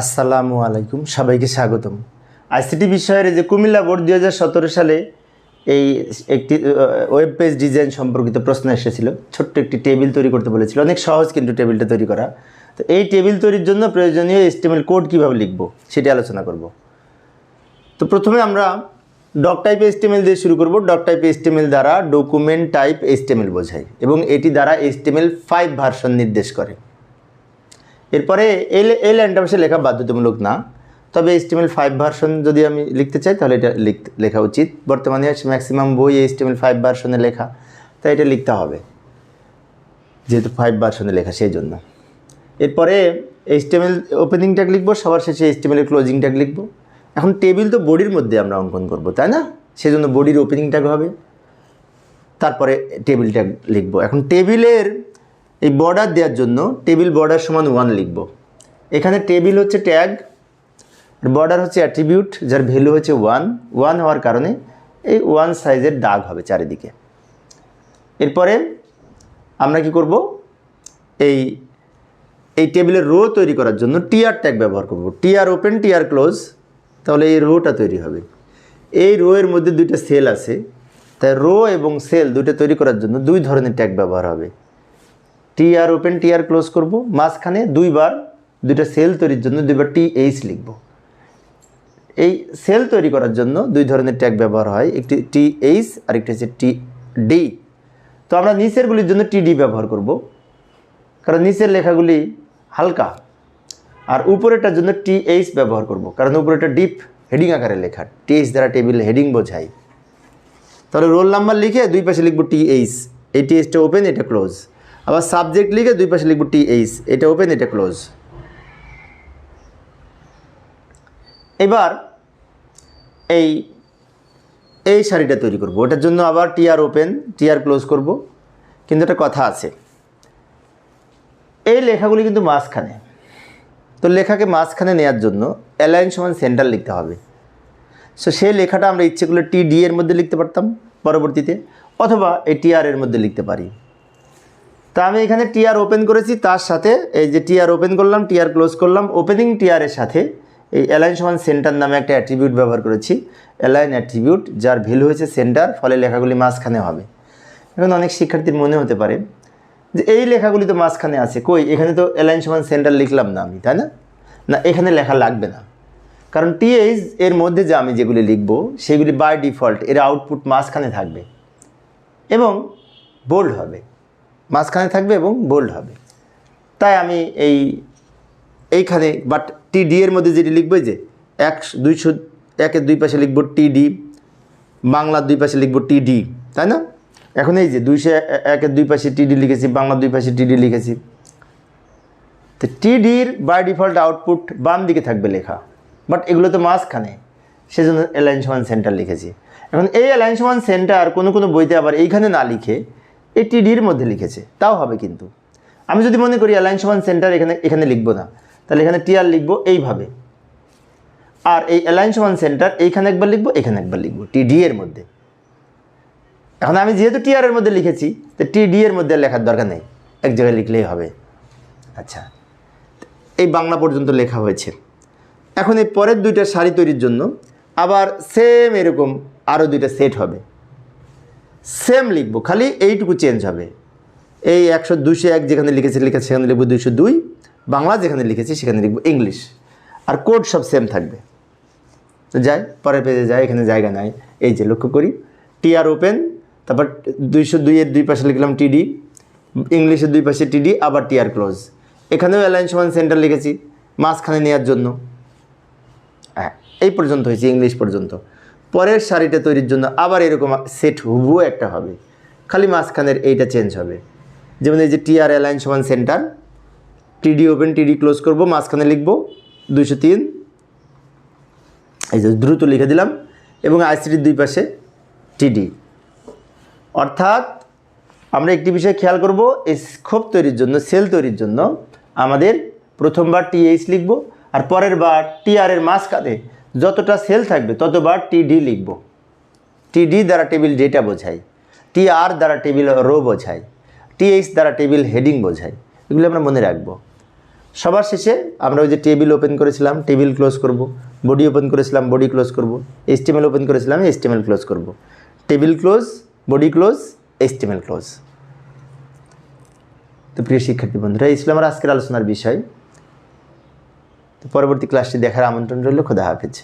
আসসালামু আলাইকুম, সবাইকে স্বাগতম। আইসিটি বিষয়ের যে কুমিল্লা বোর্ড দু হাজার সতেরো সালে এই একটি ওয়েব পেজ ডিজাইন সম্পর্কিত প্রশ্ন এসেছিল। ছোট্ট একটি টেবিল তৈরি করতে বলেছিল। অনেক সহজ কিন্তু টেবিলটা তৈরি করা। তো এই টেবিল তৈরির জন্য প্রয়োজনীয় এস্টিমেল কোড কীভাবে লিখব, সেটি আলোচনা করব। তো প্রথমে আমরা ডক টাইপ এস্টিমেল দিয়ে শুরু করব। ডক টাইপ এস্টিমেল দ্বারা ডকুমেন্ট টাইপ এস্টিমেল বোঝায় এবং এটি দ্বারা এস্টিমেল ফাইভ ভার্সন নির্দেশ করে। এরপরে এই লে- এই লাইনটা অবশ্যই লেখা বাধ্যতামূলক না। তবে এস্টিমেল ফাইভ ভার্সন যদি আমি লিখতে চাই, তাহলে এটা লিখতে, লেখা উচিত। বর্তমানে ম্যাক্সিমাম বই এস্টিমেল ফাইভ ভার্সনে লেখা, তাই এটা লিখতে হবে। যেহেতু ফাইভ ভার্সনে লেখা, সেই জন্য। এরপরে এইচটিএমএল ওপেনিং ট্যাগ লিখব, সবার শেষে এইচটিএমএল ক্লোজিং ট্যাগ লিখব। এখন টেবিল তো বডির মধ্যে আমরা অঙ্কন করব, তাই না? সেজন্য বডির ওপেনিং ট্যাগ হবে। তারপরে টেবিল ট্যাগ লিখব। এখন টেবিলের এই বর্ডার দেওয়ার জন্য টেবিল বর্ডার সমান ওয়ান লিখব। এখানে টেবিল হচ্ছে ট্যাগ বর্ডার হচ্ছে অ্যাট্রিবিউট যার ভ্যালু হচ্ছে ওয়ান ওয়ান হওয়ার কারণে এই ওয়ান সাইজের দাগ হবে চারিদিকে। এরপরে আমরা কি করব? এই এই টেবিলের রো তৈরি করার জন্য টিআর ট্যাগ ব্যবহার করব। টিআর ওপেন টিআর ক্লোজ তাহলে এই রোটা তৈরি হবে। এই রো এর মধ্যে দুইটা সেল আছে, তাই রো এবং সেল দুইটা তৈরি করার জন্য দুই ধরনের ট্যাগ ব্যবহার হবে। টিআর ওপেন টিআর ক্লোজ করব। মাঝখানে দুইবার দুইটা সেল তৈরির জন্য দুইবার টি এইচ লিখব। এই সেল তৈরি করার জন্য দুই ধরনের ট্যাগ ব্যবহার হয়। একটি টি এইচ আর একটি হচ্ছে টি ডি তো আমরা নিচেরগুলির জন্য টিডি ব্যবহার করব। কারণ নিচের লেখাগুলি হালকা। আর উপরেরটার জন্য টি এইচ ব্যবহার করব। কারণ উপরেটা ডিপ হেডিং আকারে লেখা। টি এইচ দ্বারা টেবিল হেডিং বোঝায়। তাহলে রোল নাম্বার লিখে দুই পাশে লিখব টি এইচ এই টি এইচটা ওপেন এটা ক্লোজ আবার সাবজেক্ট লিখে দুই পাশে লিখব টি এইচ এটা ওপেন এটা ক্লোজ এবার এই এই শাড়িটা তৈরি করব। ওটার জন্য আবার টিআর ওপেন টিআর ক্লোজ করব। কিন্তু একটা কথা আছে। এই লেখাগুলি কিন্তু মাঝখানে। তো লেখাকে মাঝখানে নেওয়ার জন্য অ্যালাইন সমান সেন্টার লিখতে হবে। সো সেই লেখাটা আমরা ইচ্ছে করলে টি ডি এর মধ্যে লিখতে পারতাম পরবর্তীতে, অথবা এই টিআর এর মধ্যে লিখতে পারি। তা আমি এখানে টিআর ওপেন করেছি, তার সাথে এই যে টিআর ওপেন করলাম টিআর ক্লোজ করলাম ওপেনিং টিআরের সাথে এই অ্যালাইন সমান সেন্টার নামে একটা অ্যাট্রিবিউট ব্যবহার করেছি। অ্যালাইন অ্যাট্রিবিউট যার ভ্যালু হয়েছে সেন্টার ফলে লেখাগুলি মাঝখানে হবে। এখন অনেক শিক্ষার্থীর মনে হতে পারে যে এই লেখাগুলি তো মাঝখানে আছে, কই? এখানে তো অ্যালাইন সমান সেন্টার লিখলাম না আমি, তাই না? না, এখানে লেখা লাগবে না। কারণ টিএইচ এর মধ্যে যে আমি যেগুলি লিখব, সেগুলি বাই ডিফল্ট এর আউটপুট মাঝখানে থাকবে এবং বোল্ড হবে। মাঝখানে থাকবে এবং বোল্ড হবে। তাই আমি এই, এইখানে বাট টিডি এর মধ্যে যেটি লিখব যে এক দুইশো একের দুই পাশে লিখব টিডি বাংলার দুই পাশে লিখব টিডি তাই না? এখন এই যে দুইশো একের দুই পাশে টিডি লিখেছি, বাংলার দুই পাশে টিডি লিখেছি। তো টিডির বাই ডিফল্ট আউটপুট বাম দিকে থাকবে লেখা বাট এগুলো তো মাঝখানে, সেজন্য অ্যালাইন সমান সেন্টার লিখেছি। এখন এই অ্যালাইন সমান সেন্টার কোনো কোনো বইতে আবার এইখানে না লিখে এই টিডির মধ্যে লিখেছে। তাও হবে কিন্তু। আমি যদি মনে করি অ্যালাইন সমান সেন্টার এখানে এখানে লিখব না, তাহলে এখানে টিআর লিখব এইভাবে। আর এই অ্যালাইন সমান সেন্টার এইখানে একবার লিখব, এখানে একবার লিখব টিডি এর মধ্যে। এখন আমি যেহেতু টিআর এর মধ্যে লিখেছি, তো টিডি এর মধ্যে লেখার দরকার নেই। এক জায়গায় লিখলেই হবে। আচ্ছা এই বাংলা পর্যন্ত লেখা হয়েছে। এখন এই পরের দুইটা শাড়ি তৈরির জন্য আবার সেম এরকম আরও দুইটা সেট হবে। সেম লিখব, খালি এইটুকু চেঞ্জ হবে। এই একশো দুশো এক যেখানে লিখেছি লিখেছি, সেখানে লিখব দুশো দুই। বাংলা যেখানে লিখেছি, সেখানে লিখব ইংলিশ আর কোড সব সেম থাকবে। তো যাই, পরের পেজে যাই, এখানে জায়গা নাই। এই যে লক্ষ্য করি। টিআর ওপেন তারপর দুইশো দুইয়ের দুই পাশে লিখলাম টিডি ইংলিশের দুই পাশে টিডি আবার টিআর ক্লোজ এখানেও অ্যালাইন সমান সেন্টার লিখেছি, মাঝখানে নেওয়ার জন্য। হ্যাঁ এই পর্যন্ত হয়েছে ইংলিশ পর্যন্ত। পরের শাড়িটা তৈরির জন্য আবার এরকম সেট হুবু একটা হবে। খালি মাঝখানের এইটা চেঞ্জ হবে। যেমন এই যে টিআর অ্যালাইন সমান center TD open TD close করব, মাঝখানে লিখব দুইশো তিন। এই যে দ্রুত লিখে দিলাম এবং আইসিটির দুই পাশে টিডি অর্থাৎ আমরা একটি বিষয় খেয়াল করব, এই ক্ষোভ তৈরির জন্য সেল তৈরির জন্য আমাদের প্রথমবার টিএইচ লিখব আর পরের বার টিআর এর মাঝখানে যতটা সেল থাকবে, ততবার টিডি লিখব। টিডি দ্বারা টেবিল ডেটা বোঝায় টি আর দ্বারা টেবিল রো বোঝায় টিএইচ দ্বারা টেবিল হেডিং বোঝায় এগুলো আমরা মনে রাখব। সবার শেষে আমরা ওই যে টেবিল ওপেন করেছিলাম, টেবিল ক্লোজ করব। বডি ওপেন করেছিলাম, বডি ক্লোজ করব। এসটিএমএল ওপেন করেছিলাম এসটিএমএল ক্লোজ করব। Table close, body close HTML close. তো প্রিয় শিক্ষার্থী বন্ধুরা আমার আজকের আলোচনার বিষয়। তো পরবর্তী ক্লাসটি দেখার আমন্ত্রণ রইল খোদা হাফেজ।